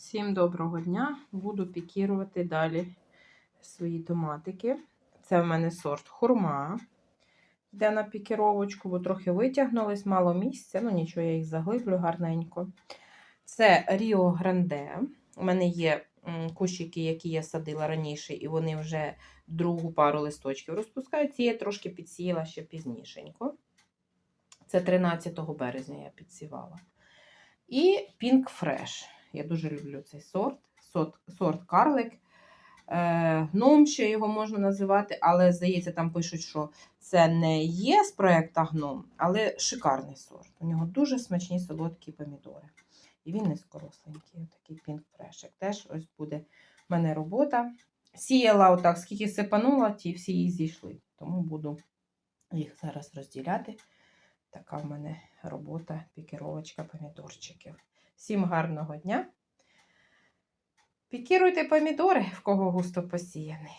Всім доброго дня! Буду пікірувати далі свої томатики. Це в мене сорт хурма. Йде на пікіровочку, бо трохи витягнулись, мало місця. Ну нічого, я їх заглиблю гарненько. Це Ріо Гранде. У мене є кущики, які я садила раніше, і вони вже другу пару листочків розпускають. Ці я трошки підсіяла ще пізнішенько. Це 13 березня я підсівала. І Pink Fresh. Я дуже люблю цей сорт. Сорт, сорт карлик. Е, гном ще його можна називати, але здається, там пишуть, що це не є з проєкта гном, але шикарний сорт. У нього дуже смачні солодкі помідори. І він низькоросленький, такий Fresh. Теж ось буде в мене робота. Сіяла отак, скільки сипанула, ті всі її зійшли. Тому буду їх зараз розділяти. Така в мене робота, пікіровочка помідорчиків. Всім гарного дня! Пікіруйте помідори, в кого густо посіяний.